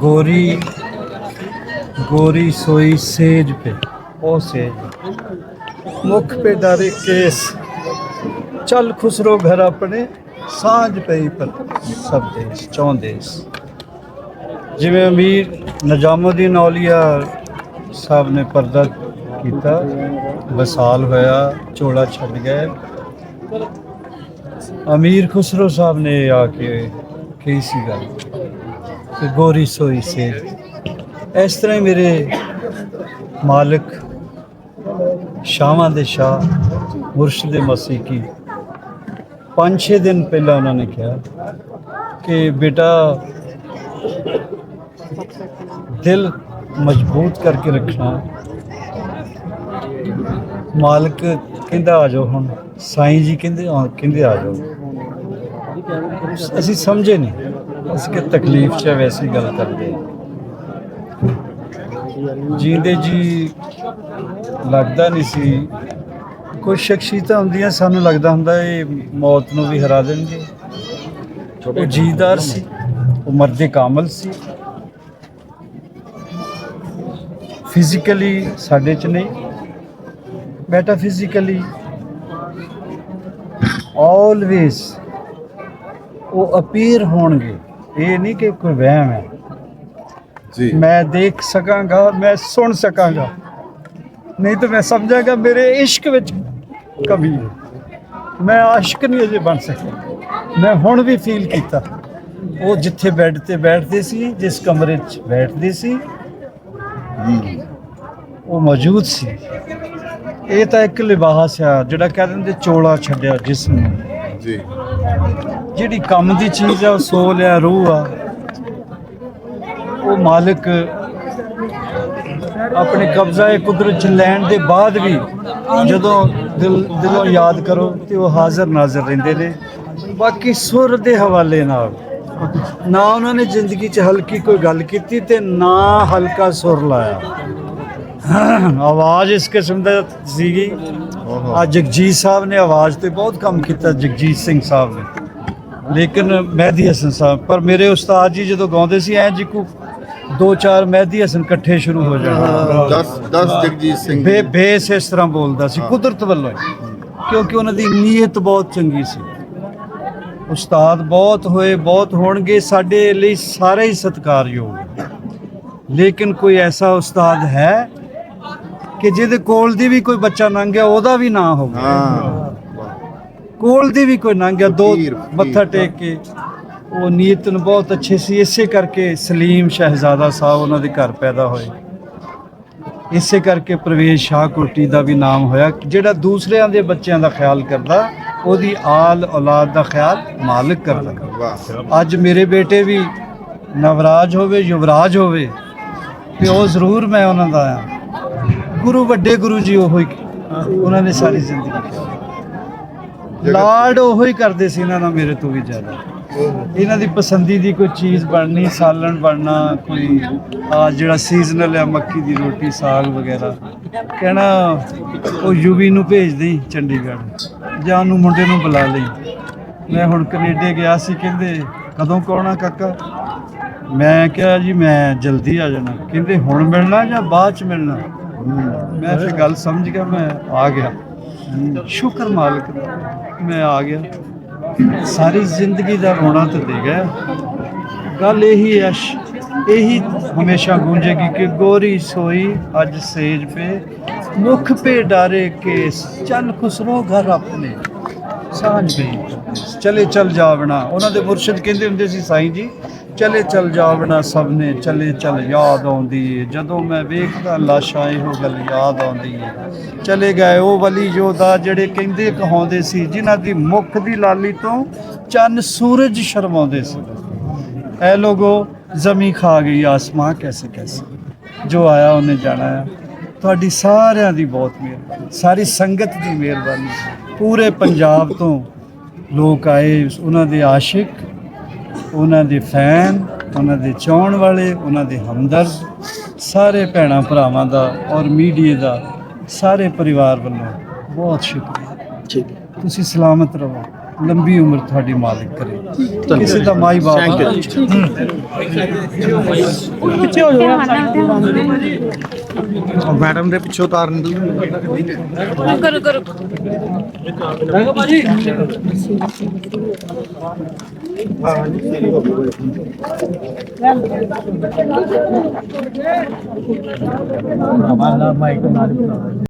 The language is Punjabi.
गोरी गोरी सोई सेज पे ओ सेज मुख पे डारे केस चल खुसरो घर अपने ਸਾਂਝ ਪਈ ਪਰ ਸਭ ਦੇਸ਼ ਚੌਂ ਦੇਸ਼ ਜਿਵੇਂ ਅਮੀਰ ਨਜਾਮੁਦੀਨ ਔਲੀਆ ਸਾਹਿਬ ਨੇ ਪਰਦਾ ਕੀਤਾ ਵਸਾਲ ਹੋਇਆ ਚੋਲਾ ਛੱਡ ਗਏ ਅਮੀਰ ਖੁਸਰੋ ਸਾਹਿਬ ਨੇ ਆ ਕੇ ਕਹੀ ਸੀ ਗੱਲ ਕਿ ਗੋਰੀ ਸੋਈ ਸੇ ਇਸ ਤਰ੍ਹਾਂ ਹੀ ਮੇਰੇ ਮਾਲਕ ਸ਼ਾਹਾਂ ਦੇ ਸ਼ਾਹ ਮੁਰਸ਼ਿਦ ਮਸੀਹ ਕੀ ਪੰਜ ਛੇ ਦਿਨ ਪਹਿਲਾਂ ਉਹਨਾਂ ਨੇ ਕਿਹਾ ਕਿ ਬੇਟਾ ਦਿਲ ਮਜ਼ਬੂਤ ਕਰਕੇ ਰੱਖਣਾ। ਮਾਲਕ ਕਹਿੰਦਾ ਆ ਜਾਓ ਹੁਣ ਸਾਈਂ ਜੀ ਕਹਿੰਦੇ ਆ ਕਹਿੰਦੇ ਆ ਜਾਓ। ਅਸੀਂ ਸਮਝੇ ਨਹੀਂ। ਅਸੀਂ ਕਿ ਤਕਲੀਫ ਚ ਹੈ, ਵੈਸੀ ਗੱਲ ਕਰਦੇ ਹਾਂ। ਜੀਂਦੇ ਜੀ ਲੱਗਦਾ ਨਹੀਂ ਸੀ। ਕੋਈ ਸ਼ਖਸੀਅਤਾਂ ਹੁੰਦੀਆਂ ਸਾਨੂੰ ਲੱਗਦਾ ਹੁੰਦਾ ਇਹ ਮੌਤ ਨੂੰ ਵੀ ਹਰਾ ਦੇਣਗੇ। ਉਹ ਜੀਦਾਰ ਸੀ ਉਹ ਮਰਦੇ ਕਾਮਲ ਸੀ। ਫਿਜ਼ੀਕਲੀ ਸਾਡੇ ਚ ਨਹੀਂ। ਮੈਟਾਫਿਜ਼ੀਕਲੀ ਆਲਵੇਸ ਉਹ ਅਪੀਅਰ ਹੋਣਗੇ। ਇਹ ਨਹੀਂ ਕਿ ਕੋਈ ਵਹਿਮ ਹੈ। ਜੀ। ਮੈਂ ਦੇਖ ਸਕਾਂਗਾ ਮੈਂ ਸੁਣ ਸਕਾਂਗਾ। ਨਹੀਂ ਤਾਂ ਮੈਂ ਸਮਝਾਂਗਾ ਮੇਰੇ ਇਸ਼ਕ ਵਿੱਚ ਕਮੀ ਹੈ। ਮੈਂ ਆਸ਼ਿਕ ਨਹੀਂ ਅਜੇ ਬਣ ਸਕਿਆ। ਮੈਂ ਹੁਣ ਵੀ ਫੀਲ ਕੀਤਾ। ਉਹ ਜਿੱਥੇ ਬੈੱਡ ਤੇ ਬੈਠਦੇ ਸੀ ਜਿਸ ਕਮਰੇ 'ਚ ਬੈਠਦੇ ਸੀ ਉਹ ਮੌਜੂਦ ਸੀ। ਇਹ ਤਾਂ ਇੱਕ ਲਿਬਾਸ ਆ ਜਿਹੜਾ ਕਹਿ ਦਿੰਦੇ ਚੋਲਾ ਛੱਡਿਆ ਜਿਸਮ ਨੂੰ ਜੀ। ਜਿਹੜੀ ਕੰਮ ਦੀ ਚੀਜ਼ ਆ ਉਹ ਸੋਲ ਆ ਰੂਹ ਆ। ਉਹ ਮਾਲਕ ਆਪਣੇ ਕਬਜ਼ਾ ਇਹ ਕੁਦਰਤ ਚ ਲੈਣ ਦੇ ਬਾਅਦ ਵੀ ਜਦੋਂ ਦਿਲ ਦਿਲੋਂ ਯਾਦ ਕਰੋ ਤੇ ਉਹ ਹਾਜ਼ਰ ਨਾਜ਼ਰ ਰਹਿੰਦੇ ਨੇ। ਬਾਕੀ ਸੁਰ ਦੇ ਹਵਾਲੇ ਨਾਲ ਨਾ ਉਹਨਾਂ ਨੇ ਜ਼ਿੰਦਗੀ 'ਚ ਹਲਕੀ ਕੋਈ ਗੱਲ ਕੀਤੀ ਤੇ ਨਾ ਹਲਕਾ ਸੁਰ ਲਾਇਆ। ਆਵਾਜ਼ ਇਸ ਕਿਸਮ ਦਾ ਸੀਗੀ। ਆ ਜਗਜੀਤ ਸਾਹਿਬ ਨੇ ਆਵਾਜ਼ ਤੇ ਬਹੁਤ ਕੰਮ ਕੀਤਾ ਜਗਜੀਤ ਸਿੰਘ ਸਾਹਿਬ ਨੇ। ਲੇਕਿਨ ਮਹਿਦੀ ਹਸਨ ਸਾਹਿਬ ਪਰ ਮੇਰੇ ਉਸਤਾਦ ਜੀ ਜਦੋਂ ਗਾਉਂਦੇ ਸੀ ਐ ਜੀ ਕੋ ਦੋ ਚਾਰ ਮਹਿਦੀ ਹਸਨ ਇਕੱਠੇ ਸ਼ੁਰੂ ਹੋ ਜਾਣਾ 10 10 ਜਗਜੀਤ ਸਿੰਘ ਬੇ ਬੇਸ ਇਸ ਤਰ੍ਹਾਂ ਬੋਲਦਾ ਸੀ ਕੁਦਰਤ ਵੱਲੋਂ। ਕਿਉਂਕਿ ਉਹਨਾਂ ਦੀ ਨੀਅਤ ਬਹੁਤ ਚੰਗੀ ਸੀ। ਉਸਤਾਦ ਬਹੁਤ ਹੋਏ ਬਹੁਤ ਹੋਣਗੇ ਸਾਡੇ ਲਈ ਸਾਰੇ ਹੀ ਸਤਿਕਾਰਯੋਗ। ਲੇਕਿਨ ਕੋਈ ਐਸਾ ਉਸਤਾਦ ਹੈ ਕਿ ਜਿਹਦੇ ਕੋਲ ਦੀ ਵੀ ਕੋਈ ਬੱਚਾ ਲੰਘ ਗਿਆ ਉਹਦਾ ਵੀ ਨਾਂ ਹੋਵੇ। ਹਾਂ। ਕੋਲ ਦੀ ਵੀ ਕੋਈ ਲੰਘ ਗਿਆ ਦੋ। ਮੱਥਾ ਟੇਕ ਕੇ। ਉਹ ਨੀਅਤ ਨੂੰ ਬਹੁਤ ਅੱਛੇ ਸੀ। ਇਸੇ ਕਰਕੇ ਸਲੀਮ ਸ਼ਹਿਜ਼ਾਦਾ ਸਾਹਿਬ ਉਹਨਾਂ ਦੇ ਘਰ ਪੈਦਾ ਹੋਏ। ਇਸੇ ਕਰਕੇ ਪ੍ਰਵੇਸ਼ ਸ਼ਾਹ ਕੋਟੀ ਦਾ ਵੀ ਨਾਮ ਹੋਇਆ ਜਿਹੜਾ ਦੂਸਰਿਆਂ ਦੇ ਬੱਚਿਆਂ ਦਾ ਖਿਆਲ ਕਰਦਾ ਉਹਦੀ ਆਲ ਔਲਾਦ ਦਾ ਖਿਆਲ ਮਾਲਕ ਕਰਦਾ। ਅੱਜ ਮੇਰੇ ਬੇਟੇ ਵੀ ਨਵਰਾਜ ਹੋਵੇ ਯੁਵਰਾਜ ਹੋਵੇ ਪਿਓ ਜ਼ਰੂਰ ਮੈਂ ਉਹਨਾਂ ਦਾ ਆ ਗੁਰੂ ਵੱਡੇ ਗੁਰੂ ਜੀ ਉਹੋ ਹੀ ਉਹਨਾਂ ਨੇ ਸਾਰੀ ਜ਼ਿੰਦਗੀ ਲਾਡ ਉਹੋ ਹੀ ਕਰਦੇ ਸੀ ਇਹਨਾਂ ਨਾਲ ਮੇਰੇ ਤੋਂ ਵੀ ਜ਼ਿਆਦਾ। ਇਹਨਾਂ ਦੀ ਪਸੰਦੀ ਦੀ ਕੋਈ ਚੀਜ਼ ਬਣਨੀ ਸਾਲਣ ਬਣਨਾ ਕੋਈ ਆ ਜਿਹੜਾ ਸੀਜ਼ਨਲ ਹੈ ਮੱਕੀ ਦੀ ਰੋਟੀ ਸਾਗ ਵਗੈਰਾ। ਕਹਿਣਾ ਉਹ ਯੂਵੀ ਨੂੰ ਭੇਜ ਦੇਈ ਚੰਡੀਗੜ੍ਹ ਜਾਂ ਉਹਨੂੰ ਮੁੰਡੇ ਨੂੰ ਬੁਲਾ ਲਈ। ਮੈਂ ਹੁਣ ਕੈਨੇਡਾ ਗਿਆ ਸੀ ਕਹਿੰਦੇ ਕਦੋਂ ਕੌਣਾ ਕਾਕਾ? ਮੈਂ ਕਿਹਾ ਜੀ ਮੈਂ ਜਲਦੀ ਆ ਜਾਣਾ। ਕਹਿੰਦੇ ਹੁਣ ਮਿਲਣਾ ਜਾਂ ਬਾਅਦ ਚ ਮਿਲਣਾ? ਮੈਂ ਫਿਰ ਗੱਲ ਸਮਝ ਗਿਆ, ਮੈਂ ਆ ਗਿਆ। ਸ਼ੁਕਰ ਮਾਲਕ ਦਾ ਮੈਂ ਆ ਗਿਆ। ਸਾਰੀ ਜ਼ਿੰਦਗੀ ਦਾ ਰੋਣਾ ਤੇ ਦੇ ਗਿਆ। ਗੱਲ ਇਹੀ ਹੈ ਇਹੀ ਹਮੇਸ਼ਾ ਗੂੰਜੇਗੀ ਕਿ ਗੋਰੀ ਸੋਈ ਅੱਜ ਸੇਜ ਪੇ। ਮੁਖ ਪੇ ਡਾਰੇ ਕੇਸ ਚਲ ਖੁਸਰੋ ਘਰ ਆਪਣੇ। ਸਾਂਝ ਗਈ ਚਲੇ ਚਲ ਜਾਵਣਾ। ਉਹਨਾਂ ਦੇ ਮੁਰਸ਼ਿਦ ਕਹਿੰਦੇ ਹੁੰਦੇ ਸੀ, ਸਾਈਂ ਜੀ ਚਲੇ ਚਲ ਜਾਵਣਾ ਸਭ ਨੇ ਚਲੇ ਚਲ ਯਾਦ ਆਉਂਦੀ ਏ। ਜਦੋਂ ਮੈਂ ਵੇਖਦਾ ਲਾਸ਼ਾਂ ਇਹੋ ਗੱਲ ਯਾਦ ਆਉਂਦੀ ਏ। ਚਲੇ ਗਏ ਉਹ ਵਲੀ ਯੋਧਾ ਜਿਹੜੇ ਕਹਿੰਦੇ ਕਹਾਉਂਦੇ ਸੀ, ਜਿਨ੍ਹਾਂ ਦੀ ਮੁਖ ਦੀ ਲਾਲੀ ਤੋਂ ਚੰਨ ਸੂਰਜ ਸ਼ਰਮਾਉਂਦੇ ਸੀ। ਐ ਲੋਗੋ, ਜ਼ਮੀ ਖਾ ਗਈ ਆਸਮਾਂ ਕੈਸੇ ਕੈਸੇ। ਜੋ ਆਇਆ ਉਹਨੇ ਜਾਣਾ ਹੈ। ਤੁਹਾਡੀ ਸਾਰਿਆਂ ਦੀ ਬਹੁਤ ਮਿਹਰਬਾਨੀ, ਸਾਰੀ ਸੰਗਤ ਦੀ ਮਿਹਰਬਾਨੀ। ਪੂਰੇ ਪੰਜਾਬ ਤੋਂ ਲੋਕ ਆਏ, ਉਹਨਾਂ ਦੇ ਆਸ਼ਿਕ ਉਹਨਾਂ ਦੇ ਫੈਨ ਉਹਨਾਂ ਦੇ ਚਾਹਣ ਵਾਲੇ ਉਹਨਾਂ ਦੇ ਹਮਦਰਦ ਸਾਰੇ ਭੈਣਾਂ ਭਰਾਵਾਂ ਦਾ ਔਰ ਮੀਡੀਆ ਦਾ ਸਾਰੇ ਪਰਿਵਾਰ ਵੱਲੋਂ ਬਹੁਤ ਸ਼ੁਕਰੀਆ। ਠੀਕ ਤੁਸੀਂ ਸਲਾਮਤ ਰਹੋ। ਲੰਬੀ ਉਮਰ ਤੁਹਾਡੀ ਮਾਲਿਕ ਕਰੇ। ਕਿਸੇ ਦਾ ਮਾਈ ਬਾਪ. ਪਿੱਛੇ ਹੋ ਜਾਓ। ਮੈਡਮ ਦੇ ਪਿੱਛੋਂ ਤਾਰਨ ਦੀ ਕਰੋ ਕਰੋ।